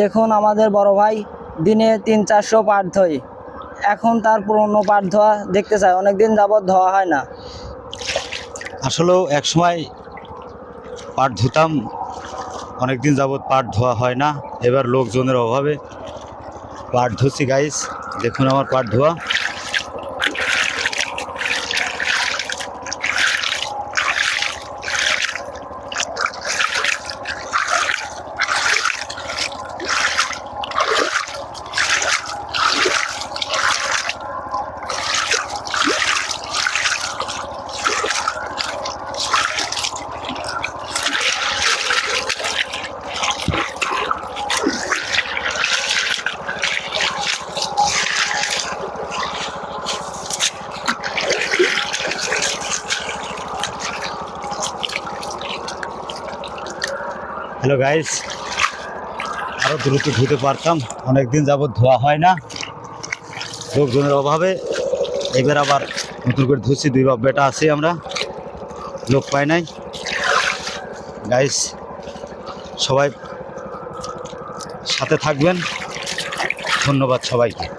দেখুন আমাদের বড় ভাই দিনে তিন চারশো পাট ধোয়। এখন তার পুরনো পাট ধোয়া দেখতে চাই অনেকদিন যাবৎ ধোয়া হয় না। আসলেও এক সময় পাট ধুতাম, অনেকদিন যাবৎ পাট ধোয়া হয় না। এবার লোকজনের অভাবে পাট ধুছি গাইস দেখুন আমার পাট ধোয়া। হ্যালো গাইস আরও দ্রুত ধুতে পারতাম। অনেক দিন যাবৎ ধোয়া হয় না। লোকজনের অভাবে। এবার আবার নতুন করে ধুচ্ছি। দুই বাপ বেটা আছি আমরা। লোক পাই নাই। গাইস সবাই সাথে থাকবেন। ধন্যবাদ সবাইকে।